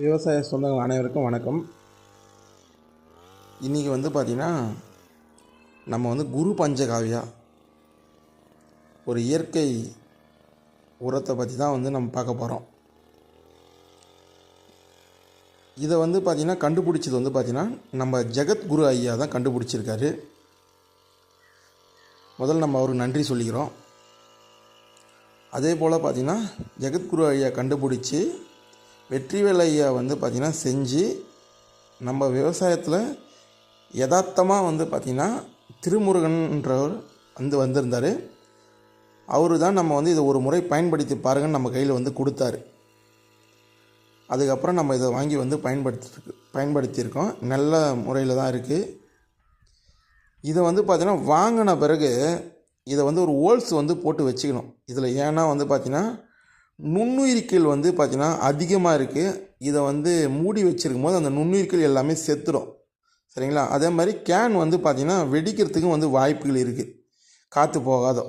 விவசாய சொந்தங்கள் அனைவருக்கும் வணக்கம். இன்றைக்கி வந்து பார்த்திங்கன்னா நம்ம வந்து குரு பஞ்சகாவியா ஒரு இயற்கை உரத்தை பற்றி தான் வந்து நம்ம பார்க்க போகிறோம் இதை வந்து பார்த்திங்கன்னா கண்டுபிடிச்சது வந்து பார்த்திங்கன்னா நம்ம ஜெகத்குரு ஐயா தான் கண்டுபிடிச்சிருக்காரு. முதல்ல நம்ம அவருக்கு நன்றி சொல்லிக்கிறோம். அதே போல் பார்த்திங்கன்னா ஜெகத்குரு ஐயா கண்டுபிடிச்சி வெற்றி வேலையை வந்து பார்த்திங்கன்னா செஞ்சு நம்ம விவசாயத்தில் யதார்த்தமாக வந்து பார்த்திங்கன்னா திருமுருகன்றவர் வந்து வந்திருந்தார். அவரு தான் நம்ம வந்து இதை ஒரு முறை பயன்படுத்தி பாருங்கன்னு நம்ம கையில் வந்து கொடுத்தாரு. அதுக்கப்புறம் நம்ம இதை வாங்கி வந்து பயன்படுத்தி பயன்படுத்தியிருக்கோம். நல்ல முறையில் தான் இருக்குது இதை வந்து பார்த்திங்கன்னா வாங்கின பிறகு இதை வந்து ஒரு ஹோல்ஸ் வந்து போட்டு வச்சுக்கணும். இதில் ஏன்னா வந்து பார்த்திங்கன்னா நுண்ணுயிர்கள் வந்து பார்த்திங்கன்னா அதிகமாக இருக்குது இதை வந்து மூடி வச்சுருக்கும் போது அந்த நுண்ணுயிர்கள் எல்லாமே செத்துடும் சரிங்களா? அதே மாதிரி கேன் வந்து பார்த்திங்கன்னா வெடிக்கிறதுக்கும் வந்து வாய்ப்புகள் இருக்குது காற்று போகாதோ.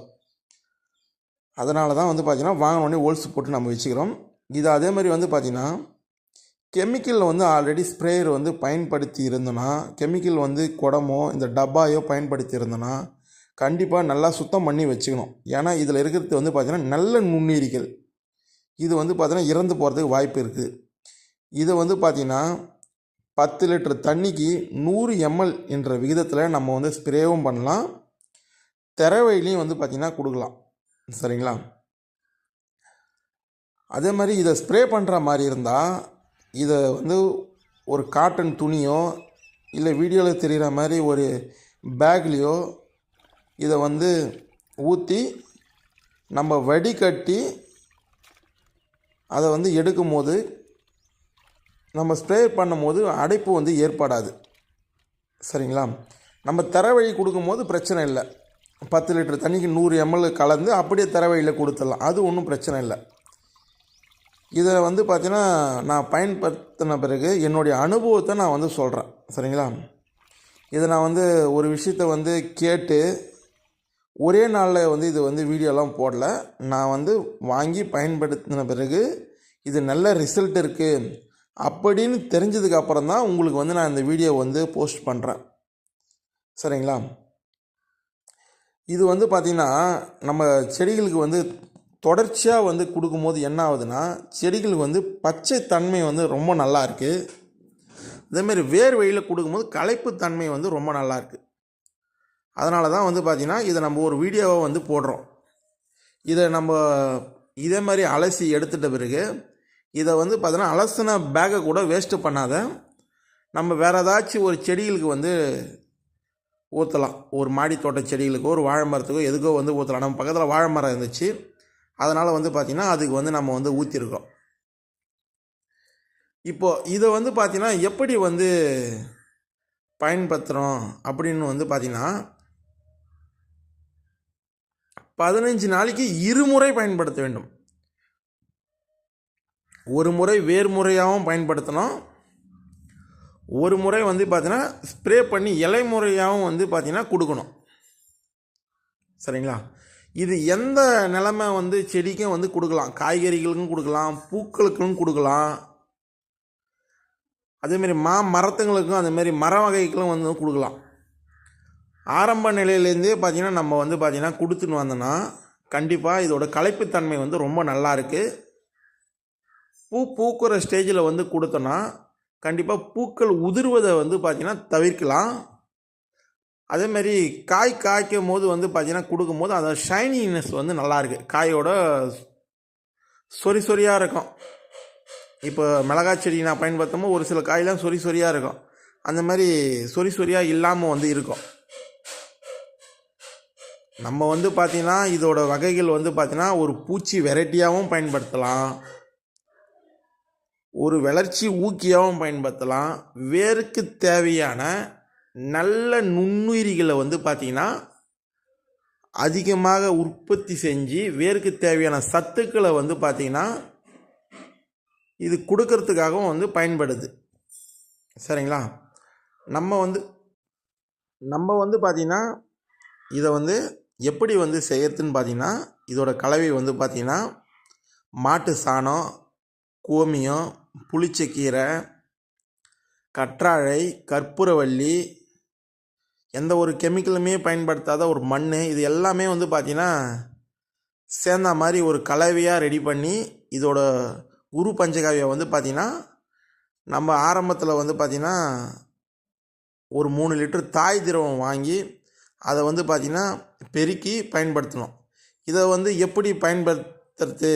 அதனால தான் வந்து பார்த்திங்கன்னா வாங்கினோடனே ஹோல்ஸ் போட்டு நம்ம வச்சுக்கிறோம். இது அதே மாதிரி வந்து பார்த்திங்கன்னா கெமிக்கலில் வந்து ஆல்ரெடி ஸ்ப்ரேயர் வந்து பயன்படுத்தி இருந்தோன்னா கெமிக்கல் வந்து குடமோ இந்த டப்பாயோ பயன்படுத்தி இருந்தோன்னா கண்டிப்பாக நல்லா சுத்தம் பண்ணி வச்சுக்கணும். ஏன்னா இதில் இருக்கிறது வந்து பார்த்திங்கன்னா நல்ல நுண்ணுயிரிகள் இது வந்து பார்த்திங்கன்னா இறந்து போகிறதுக்கு வாய்ப்பு இருக்குது இதை வந்து பார்த்திங்கன்னா பத்து லிட்டர் தண்ணிக்கு நூறு எம்எல் என்ற விகிதத்தில் நம்ம வந்து ஸ்ப்ரேவும் பண்ணலாம். திறவையிலையும் வந்து பார்த்திங்கன்னா கொடுக்கலாம். சரிங்களா? அதே மாதிரி இதை ஸ்ப்ரே பண்ணுற மாதிரி இருந்தால் இதை வந்து ஒரு காட்டன் துணியோ இல்லை வீடியோவில் தெரிகிற மாதிரி ஒரு பேக்லேயோ இதை வந்து ஊற்றி நம்ம வடிகட்டி அதை வந்து எடுக்கும்போது நம்ம ஸ்ப்ரே பண்ணும்போது அடைப்பு வந்து ஏற்படாது. சரிங்களா? நம்ம தரவழி கொடுக்கும்போது பிரச்சனை இல்லை. பத்து லிட்டர் தண்ணிக்கு நூறு எம்எல் கலந்து அப்படியே தர வழியில் கொடுத்துடலாம். அது ஒன்றும் பிரச்சனை இல்லை. இதை வந்து பார்த்தீங்கன்னா நான் பயன்படுத்தின பிறகு என்னுடைய அனுபவத்தை நான் வந்து சொல்கிறேன் சரிங்களா? இதை நான் வந்து ஒரு விஷயத்தை வந்து கேட்டு ஒரே நாளில் வந்து இது வந்து வீடியோலாம் போடல. நான் வந்து வாங்கி பயன்படுத்தின பிறகு இது நல்ல ரிசல்ட் இருக்குது அப்படின்னு தெரிஞ்சதுக்கு அப்புறம் தான் உங்களுக்கு வந்து நான் இந்த வீடியோ வந்து போஸ்ட் பண்ணுறேன் சரிங்களா? இது வந்து பார்த்திங்கன்னா நம்ம செடிகளுக்கு வந்து தொடர்ச்சியாக வந்து கொடுக்கும்போது என்ன ஆகுதுன்னா செடிகளுக்கு வந்து பச்சை தன்மை வந்து ரொம்ப நல்லா இருக்குது அதேமாரி வேர் வழியில் கொடுக்கும்போது களைப்பு தன்மை வந்து ரொம்ப நல்லா இருக்குது அதனால தான் வந்து பார்த்திங்கன்னா இதை நம்ம ஒரு வீடியோவை வந்து போடுறோம். இதை நம்ம இதே மாதிரி அலசி எடுத்துட்ட பிறகு இதை வந்து பார்த்தீங்கன்னா அலசின பேக்கை கூட வேஸ்ட்டு பண்ணாத நம்ம வேறு ஏதாச்சும் ஒரு செடிகளுக்கு வந்து ஊற்றலாம் ஒரு மாடி தோட்ட செடிகளுக்கோ ஒரு வாழை மரத்துக்கோ எதுக்கோ வந்து ஊற்றலாம் நம்ம பக்கத்தில் வாழை மரம் இருந்துச்சு. அதனால் வந்து பார்த்திங்கன்னா அதுக்கு வந்து நம்ம வந்து ஊற்றிருக்கோம் இப்போது இதை வந்து பார்த்திங்கன்னா எப்படி வந்து பயன்படுத்துகிறோம் அப்படின்னு வந்து பார்த்திங்கன்னா பதினஞ்சு நாளைக்கு இருமுறை பயன்படுத்த வேண்டும். ஒரு முறை வேர்முறையாகவும் பயன்படுத்தணும். ஒரு முறை வந்து பார்த்தீங்கன்னா ஸ்ப்ரே பண்ணி இலை முறையாகவும் வந்து பார்த்திங்கன்னா கொடுக்கணும். சரிங்களா? இது எந்த நிலமை வந்து செடிக்கும் வந்து கொடுக்கலாம். காய்கறிகளுக்கும் கொடுக்கலாம் பூக்களுக்கும் கொடுக்கலாம். அதேமாரி மா மரத்துங்களுக்கும் அதேமாரி மர வகைகளும் வந்து கொடுக்கலாம். ஆரம்ப நிலையிலேருந்தே பார்த்திங்கன்னா நம்ம வந்து பார்த்திங்கன்னா கொடுத்துன்னு வந்தோன்னா கண்டிப்பாக இதோட கலைப்புத்தன்மை வந்து ரொம்ப நல்லா இருக்குது பூ பூக்கிற ஸ்டேஜில் வந்து கொடுத்தோன்னா கண்டிப்பாக பூக்கள் உதிர்வதை வந்து பார்த்திங்கன்னா தவிர்க்கலாம். அதேமாரி காய் காய்க்கும் போது வந்து பார்த்திங்கன்னா கொடுக்கும்போது அதோட ஷைனினஸ் வந்து நல்லாயிருக்கு காயோட சொறி சொறியாக இருக்கும். இப்போ மிளகாய் செடி நான் பயன்படுத்தும் போது ஒரு சில காயெலாம் சொறி சொறியாக இருக்கும். அந்த மாதிரி சொறி சொறியாக இல்லாமல் வந்து இருக்கும். நம்ம வந்து பார்த்திங்கன்னா இதோட வகைகள் வந்து பார்த்திங்கன்னா ஒரு பூச்சி வெரைட்டியாகவும் பயன்படுத்தலாம். ஒரு வளர்ச்சி ஊக்கியாகவும் பயன்படுத்தலாம். வேருக்கு தேவையான நல்ல நுண்ணுயிரிகளை வந்து பார்த்திங்கன்னா அதிகமாக உற்பத்தி செஞ்சு வேருக்கு தேவையான சத்துக்களை வந்து பார்த்திங்கன்னா இது கொடுக்கறதுக்காகவும் வந்து பயன்படுது. சரிங்களா? நம்ம வந்து நம்ம வந்து பார்த்திங்கன்னா இதை வந்து எப்படி வந்து செய்யறதுன்னு பார்த்தீங்கன்னா இதோட கலவை வந்து பார்த்திங்கன்னா மாட்டு சாணம் கோமியம் புளிச்சக்கீரை கற்றாழை கற்பூரவள்ளி எந்த ஒரு கெமிக்கலுமே பயன்படுத்தாத ஒரு மண் இது எல்லாமே வந்து பார்த்திங்கன்னா சேர்ந்த மாதிரி ஒரு கலவையாக ரெடி பண்ணி இதோட குரு பஞ்சகாவியை வந்து பார்த்திங்கன்னா நம்ம ஆரம்பத்தில் வந்து பார்த்திங்கன்னா ஒரு மூணு லிட்டர் தாய் திரவம் வாங்கி அதை வந்து பார்த்திங்கன்னா பெருக்கி பயன்படுத்தணும். இதை வந்து எப்படி பயன்படுத்துறது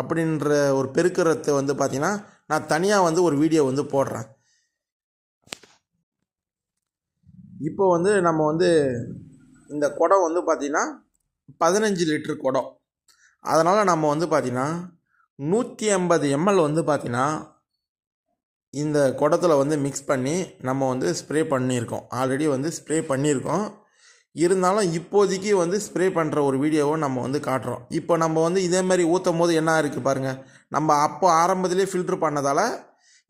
அப்படின்ற ஒரு பெருக்கிறத வந்து பார்த்திங்கன்னா நான் தனியாக வந்து ஒரு வீடியோ வந்து போடுறேன். இப்போ வந்து நம்ம வந்து இந்த குடம் வந்து பார்த்திங்கன்னா பதினஞ்சு லிட்டர் குடம். அதனால் நம்ம வந்து பார்த்திங்கன்னா நூற்றி ஐம்பது எம்எல் வந்து பார்த்திங்கன்னா இந்த குடத்தில் வந்து மிக்ஸ் பண்ணி நம்ம வந்து ஸ்ப்ரே பண்ணியிருக்கோம். ஆல்ரெடி வந்து ஸ்ப்ரே பண்ணியிருக்கோம். இருந்தாலும் இப்போதைக்கு வந்து ஸ்ப்ரே பண்ணுற ஒரு வீடியோவை நம்ம வந்து காட்டுறோம். இப்போ நம்ம வந்து இதே மாதிரி ஊற்றும் போது என்ன இருக்குது பாருங்கள் நம்ம அப்போ ஆரம்பத்திலே ஃபில்ட்ரு பண்ணதால்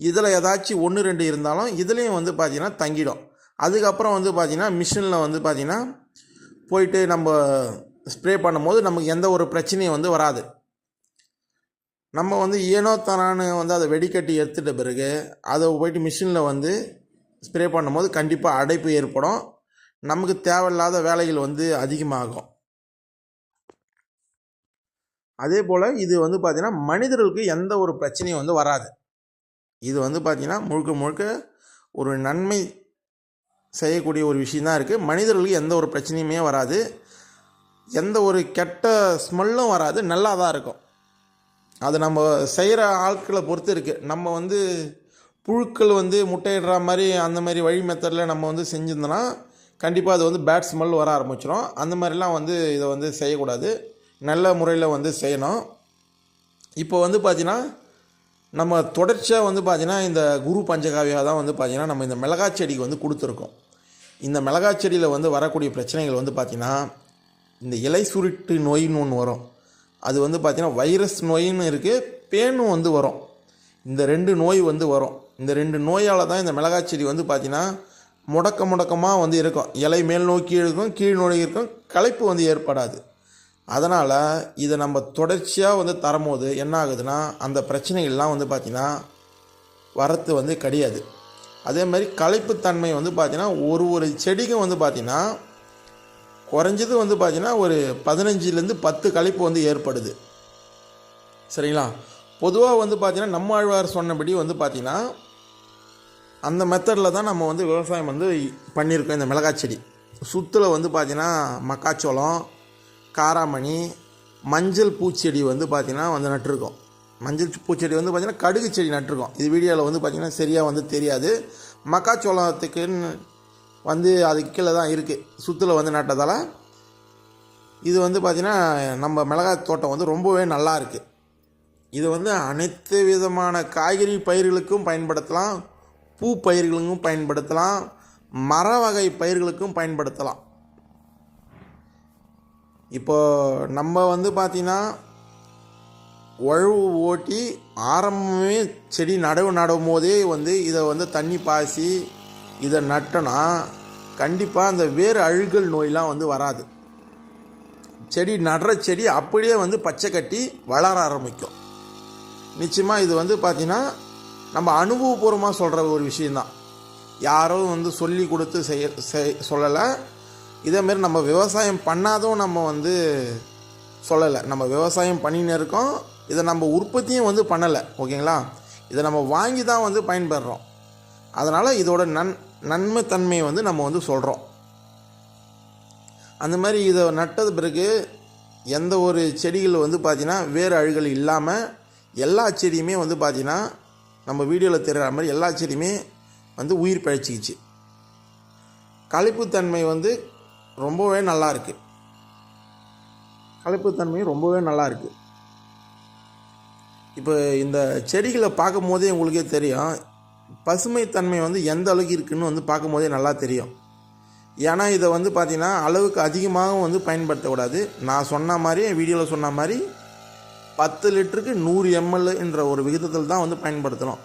இதில் ஏதாச்சும் ஒன்று ரெண்டு இருந்தாலும் இதுலேயும் வந்து பார்த்திங்கன்னா தங்கிடும். அதுக்கப்புறம் வந்து பார்த்திங்கன்னா மிஷினில் வந்து பார்த்திங்கன்னா போயிட்டு நம்ம ஸ்ப்ரே பண்ணும்போது நமக்கு எந்த ஒரு பிரச்சனையும் வந்து வராது. நம்ம வந்து ஏனோ தானான்னு வந்து அதை வெடிக்கட்டி எடுத்துட்ட பிறகு அதை போயிட்டு மிஷினில் வந்து ஸ்ப்ரே பண்ணும்போது கண்டிப்பாக அடைப்பு ஏற்படும். நமக்கு தேவையில்லாத வேலைகள் வந்து அதிகமாகும். அதே போல் இது வந்து பார்த்திங்கன்னா மனிதர்களுக்கு எந்த ஒரு பிரச்சனையும் வந்து வராது. இது வந்து பார்த்திங்கன்னா முழுக்க முழுக்க ஒரு நன்மை செய்யக்கூடிய ஒரு விஷயந்தான் இருக்குது மனிதர்களுக்கு எந்த ஒரு பிரச்சனையுமே வராது. எந்த ஒரு கெட்ட ஸ்மெல்லும் வராது. நல்லா தான் இருக்கும். அது நம்ம செய்கிற ஆட்களை பொறுத்து இருக்குது நம்ம வந்து புழுக்கள் வந்து முட்டையிடுற மாதிரி அந்த மாதிரி வழி மெத்தடில் நம்ம வந்து செஞ்சிருந்தோன்னா கண்டிப்பாக அது வந்து பேட் ஸ்மெல் வர ஆரம்பிச்சிடும் அந்த மாதிரிலாம் வந்து இதை வந்து செய்யக்கூடாது. நல்ல முறையில் வந்து செய்யணும். இப்போ வந்து பார்த்திங்கன்னா நம்ம தொடர்ச்சியாக வந்து பார்த்திங்கன்னா இந்த குரு பஞ்சகாவியாக தான் வந்து பார்த்திங்கன்னா நம்ம இந்த மிளகாய் செடிக்கு வந்து கொடுத்துருக்கோம். இந்த மிளகாய் செடியில் வந்து வரக்கூடிய பிரச்சனைகள் வந்து பார்த்திங்கன்னா இந்த இலை சுருட்டு நோயின்னு ஒன்று வரும். அது வந்து பார்த்திங்கன்னா வைரஸ் நோயின்னு இருக்குது பேனும் வந்து வரும். இந்த ரெண்டு நோய் வந்து வரும். இந்த ரெண்டு நோயால் தான் இந்த மிளகாய் செடி வந்து பார்த்திங்கன்னா முடக்க முடக்கமாக வந்து இருக்கும். இலை மேல் நோக்கி இருக்கும் கீழ் நோக்கி இருக்கும். களைப்பு வந்து ஏற்படாது. அதனால் இதை நம்ம தொடர்ச்சியாக வந்து தரும்போது என்ன ஆகுதுன்னா அந்த பிரச்சனைகள்லாம் வந்து பார்த்திங்கன்னா வரத்து வந்து கிடையாது. அதே மாதிரி களைப்புத்தன்மை வந்து பார்த்திங்கன்னா ஒரு ஒரு செடிக்கும் வந்து பார்த்திங்கன்னா குறைஞ்சது வந்து பார்த்திங்கன்னா ஒரு பதினஞ்சுலேருந்து பத்து களைப்பு வந்து ஏற்படுது. சரிங்களா? பொதுவாக வந்து பார்த்திங்கன்னா நம்மாழ்வார் சொன்னபடி வந்து பார்த்திங்கன்னா அந்த மெத்தடில் தான் நம்ம வந்து விவசாயம் வந்து பண்ணியிருக்கோம் இந்த மிளகாய் செடி. சுற்றில் வந்து பார்த்திங்கன்னா மக்காச்சோளம் காராமணி மஞ்சள் பூச்செடி வந்து பார்த்திங்கன்னா வந்து நட்டிருக்கோம். மஞ்சள் பூச்செடி வந்து பார்த்திங்கன்னா கடுகு செடி நட்டிருக்கோம். இது வீடியோவில் வந்து பார்த்திங்கன்னா சரியாக வந்து தெரியாது. மக்காச்சோளத்துக்குன்னு வந்து அதுக்கு கீழே தான் இருக்குது சுற்றில் வந்து நட்டதால் இது வந்து பார்த்திங்கன்னா நம்ம மிளகாய் தோட்டம் வந்து ரொம்பவே நல்லா இருக்குது இது வந்து அனைத்து விதமான காய்கறி பயிர்களுக்கும் பயன்படுத்தலாம். பூ பயிர்களுக்கும் பயன்படுத்தலாம். மர வகை பயிர்களுக்கும் பயன்படுத்தலாம். இப்போ நம்ம வந்து பார்த்திங்கன்னா உழவு ஓட்டி ஆரம்பமே செடி நடவு நடும் போதே வந்து இதை வந்து தண்ணி பாய்ச்சி இதை நட்டோன்னா கண்டிப்பாக அந்த வேறு அழுகல் நோயெலாம் வந்து வராது. செடி நடுற செடி அப்படியே வந்து பச்சை கட்டி வளர ஆரம்பிக்கும். நிச்சயமாக இது வந்து பார்த்திங்கன்னா நம்ம அனுபவபூர்வமாக சொல்கிற ஒரு விஷயந்தான் யாரும் வந்து சொல்லி கொடுத்து செய்ய செய் சொல்லலை. இதேமாரி நம்ம விவசாயம் பண்ணாதும் நம்ம வந்து சொல்லலை. நம்ம விவசாயம் பண்ணின்னு இருக்கோம். இதை நம்ம உற்பத்தியும் வந்து பண்ணலை. ஓகேங்களா? இதை நம்ம வாங்கி தான் வந்து பயன்பெறுறோம் அதனால் இதோட நன் நன்மை தன்மையை வந்து நம்ம வந்து சொல்கிறோம் அந்த மாதிரி இதை நட்டது பிறகு எந்த ஒரு செடிகள் வந்து பார்த்திங்கன்னா வேறு அழுகல் இல்லாமல் எல்லா செடியுமே வந்து பார்த்திங்கன்னா நம்ம வீடியோவில் தெரிகிற மாதிரி எல்லா செடியுமே வந்து உயிர் பழிச்சிக்கிச்சு. களைப்புத்தன்மை வந்து ரொம்பவே நல்லா இருக்குது களைப்புத்தன்மையும் ரொம்பவே நல்லா இருக்குது இப்போ இந்த செடிகளை பார்க்கும் போதே உங்களுக்கே தெரியும். பசுமைத்தன்மை வந்து எந்த அளவுக்கு இருக்குன்னு வந்து பார்க்கும் போதே நல்லா தெரியும். ஏன்னா இதை வந்து பார்த்திங்கன்னா அளவுக்கு அதிகமாகவும் வந்து பயன்படுத்தக்கூடாது. நான் சொன்ன மாதிரி வீடியோவில் சொன்ன மாதிரி பத்து லிட்டருக்கு நூறு எம்எல் என்ற ஒரு விகிதத்தில் தான் வந்து பயன்படுத்தணும்.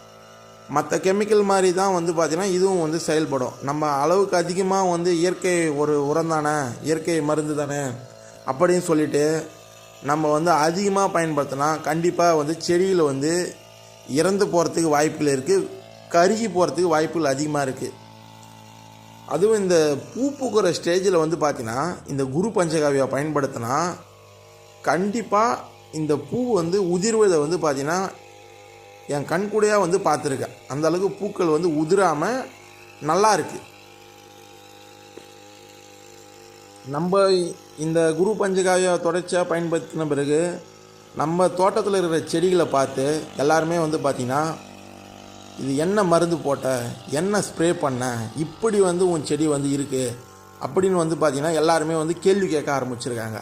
மற்ற கெமிக்கல் மாதிரி தான் வந்து பார்த்திங்கன்னா இதுவும் வந்து செயல்படும். நம்ம அளவுக்கு அதிகமாக வந்து இயற்கை ஒரு உரம் தானே இயற்கை மருந்து தானே அப்படின்னு சொல்லிட்டு நம்ம வந்து அதிகமாக பயன்படுத்தினா கண்டிப்பாக வந்து செடியில் வந்து இறந்து போகிறதுக்கு வாய்ப்புகள் இருக்குது கருகி போகிறதுக்கு வாய்ப்புகள் அதிகமாக இருக்குது அதுவும் இந்த பூ பூக்கிற ஸ்டேஜில் வந்து பார்த்திங்கன்னா இந்த குரு பஞ்சகாவியை பயன்படுத்தினா கண்டிப்பாக இந்த பூ வந்து உதிர்வதை வந்து பார்த்திங்கன்னா என் கண்கூடையாக வந்து பார்த்துருக்கேன். அந்த அளவுக்கு பூக்கள் வந்து உதிராமல் நல்லா இருக்குது நம்ம இந்த குரு பஞ்சகாவியை தொடர்ச்சியாக பயன்படுத்தின பிறகு நம்ம தோட்டத்தில் இருக்கிற செடிகளை பார்த்து எல்லாருமே வந்து பார்த்திங்கன்னா இது என்ன மருந்து போட்ட என்ன ஸ்ப்ரே பண்ண இப்படி வந்து உன் செடி வந்து இருக்குது அப்படின்னு வந்து பார்த்திங்கன்னா எல்லாருமே வந்து கேள்வி கேட்க ஆரம்பிச்சிருக்காங்க.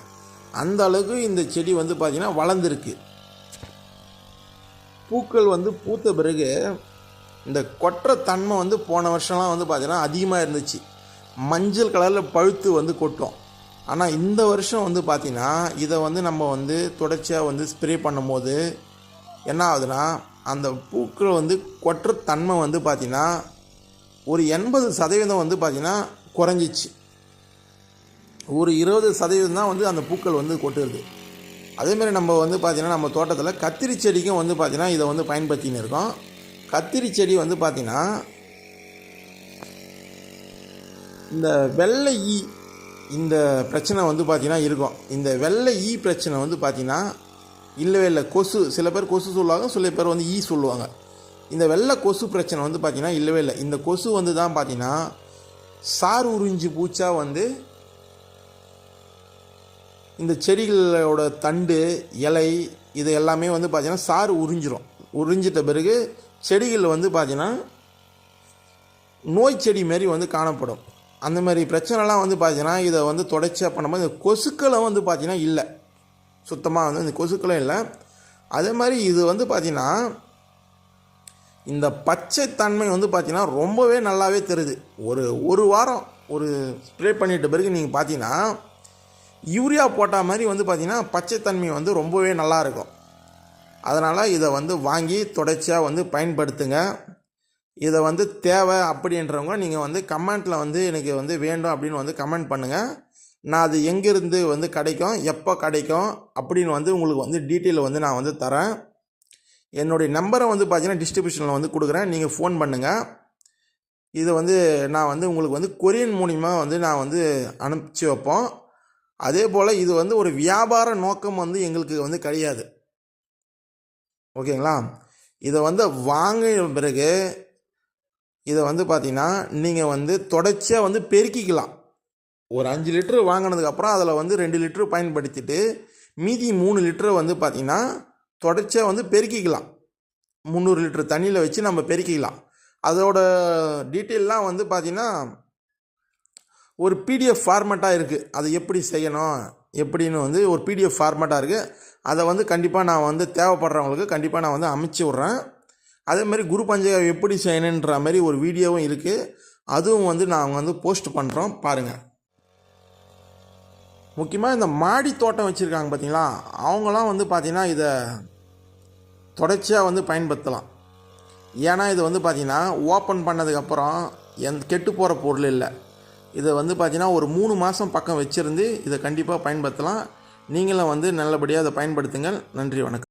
அந்த அளவுக்கு இந்த செடி வந்து பார்த்திங்கன்னா வளர்ந்துருக்கு. பூக்கள் வந்து பூத்த பிறகு இந்த கொற்ற தன்மை வந்து போன வருஷம்லாம் வந்து பார்த்திங்கன்னா அதிகமாக இருந்துச்சு. மஞ்சள் கலரில் பழுத்து வந்து கொட்டும். ஆனால் இந்த வருஷம் வந்து பார்த்திங்கன்னா இதை வந்து நம்ம வந்து தொடர்ச்சியாக வந்து ஸ்ப்ரே பண்ணும்போது என்ன ஆகுதுன்னா அந்த பூக்கள் வந்து கொற்ற தன்மை வந்து பார்த்திங்கன்னா ஒரு எண்பது சதவீதம் வந்து பார்த்திங்கன்னா குறைஞ்சிச்சு. ஒரு இருபது சதவீதம் தான் வந்து அந்த பூக்கள் வந்து கொட்டுறது. அதேமாரி நம்ம வந்து பார்த்திங்கன்னா நம்ம தோட்டத்தில் கத்திரி செடிக்கும் வந்து பார்த்திங்கன்னா இதை வந்து பயன்படுத்தின்னு இருக்கோம். கத்திரி செடி வந்து பார்த்திங்கன்னா இந்த வெள்ளை ஈ இந்த பிரச்சனை வந்து பார்த்திங்கன்னா இருக்கும். இந்த வெள்ளை ஈ பிரச்சனை வந்து பார்த்திங்கன்னா இல்லவே இல்லை. கொசு சில பேர் கொசு சொல்லுவாங்க சில பேர் வந்து ஈ சொல்லுவாங்க. இந்த வெள்ளை கொசு பிரச்சனை வந்து பார்த்திங்கன்னா இல்லவே இல்லை. இந்த கொசு வந்து தான் பார்த்திங்கன்னா சார் உறிஞ்சி பூச்சா வந்து இந்த செடிகளோட தண்டு இலை இது எல்லாமே வந்து பார்த்திங்கன்னா சாறு உறிஞ்சிரும். உறிஞ்சிட்ட பிறகு செடிகள் வந்து பார்த்திங்கன்னா நோய் செடி மாரி வந்து காணப்படும். அந்த மாதிரி பிரச்சனைலாம் வந்து பார்த்திங்கன்னா இதை வந்து தொடர்ச்சியாக பண்ணும்போது இந்த கொசுக்களை வந்து பார்த்திங்கன்னா இல்லை. சுத்தமாக வந்து இந்த கொசுக்களும் இல்லை. அதே மாதிரி இது வந்து பார்த்திங்கன்னா இந்த பச்சை தன்மை வந்து பார்த்திங்கன்னா ரொம்பவே நல்லாவே தெரியுது. ஒரு ஒரு வாரம் ஒரு ஸ்ப்ரே பண்ணிட்ட பிறகு நீங்கள் பார்த்தீங்கன்னா யூரியா போட்டால் மாதிரி வந்து பார்த்திங்கன்னா பச்சைத்தன்மை வந்து ரொம்பவே நல்லா இருக்கும். அதனால் இதை வந்து வாங்கி தொடர்ச்சியாக வந்து பயன்படுத்துங்க. இதை வந்து தேவை அப்படின்றவங்க நீங்கள் வந்து கமெண்ட்டில் வந்து எனக்கு வந்து வேண்டும் அப்படின்னு வந்து கமெண்ட் பண்ணுங்கள் நான் அது எங்கேருந்து வந்து கிடைக்கும் எப்போ கிடைக்கும் அப்படின்னு வந்து உங்களுக்கு வந்து டீட்டெயில் வந்து நான் வந்து தரேன். என்னுடைய நம்பரை வந்து பார்த்தீங்கன்னா டிஸ்ட்ரிபியூஷனில் வந்து கொடுக்குறேன். நீங்கள் ஃபோன் பண்ணுங்கள் இதை வந்து நான் வந்து உங்களுக்கு வந்து கொரியன் மூலிமா வந்து நான் வந்து அனுப்பிச்சி வைப்போம். அதே போல் இது வந்து ஒரு வியாபார நோக்கம் வந்து எங்களுக்கு வந்து கிடையாது. ஓகேங்களா? இதை வந்து வாங்கின பிறகு இதை வந்து பார்த்தீங்கன்னா நீங்கள் வந்து தொடர்ச்சியாக வந்து பெருக்கிக்கலாம். ஒரு அஞ்சு லிட்டரு வாங்கினதுக்கப்புறம் அதில் வந்து ரெண்டு லிட்டரு பயன்படுத்திட்டு மீதி மூணு லிட்டரை வந்து பார்த்திங்கன்னா தொடர்ச்சியாக வந்து பெருக்கிக்கலாம். முந்நூறு லிட்டரு தண்ணியில் வச்சு நம்ம பெருக்கிக்கலாம். அதோட டீட்டெயிலெலாம் வந்து பார்த்திங்கன்னா ஒரு பிடிஎஃப் ஃபார்மேட்டாக இருக்குது அதை எப்படி செய்யணும்? எப்படின்னு வந்து ஒரு பிடிஎஃப் ஃபார்மேட்டாக இருக்குது அதை வந்து கண்டிப்பாக நான் வந்து தேவைப்படுறவங்களுக்கு கண்டிப்பாக நான் வந்து அமைச்சு விட்றேன். அதே மாதிரி குரு பஞ்சகம் எப்படி செய்யணுன்ற மாதிரி ஒரு வீடியோவும் இருக்குது அதுவும் வந்து நாங்கள் வந்து போஸ்ட் பண்ணுறோம் பாருங்கள் முக்கியமாக இந்த மாடி தோட்டம் வச்சுருக்காங்க பார்த்தீங்களா அவங்களாம் வந்து பார்த்திங்கன்னா இதை தொடர்ச்சியாக வந்து பயன்படுத்தலாம். ஏன்னா இது வந்து பார்த்திங்கன்னா ஓப்பன் பண்ணதுக்கப்புறம் எந்த கெட்டு போகிற பொருள் இல்லை. இதை வந்து பார்த்தீங்கன்னா ஒரு மூணு மாதம் பக்கம் வச்சுருந்து இதை கண்டிப்பாக பயன்படுத்தலாம். நீங்களும் வந்து நல்லபடியாக அதை பயன்படுத்துங்கள். நன்றி வணக்கம்.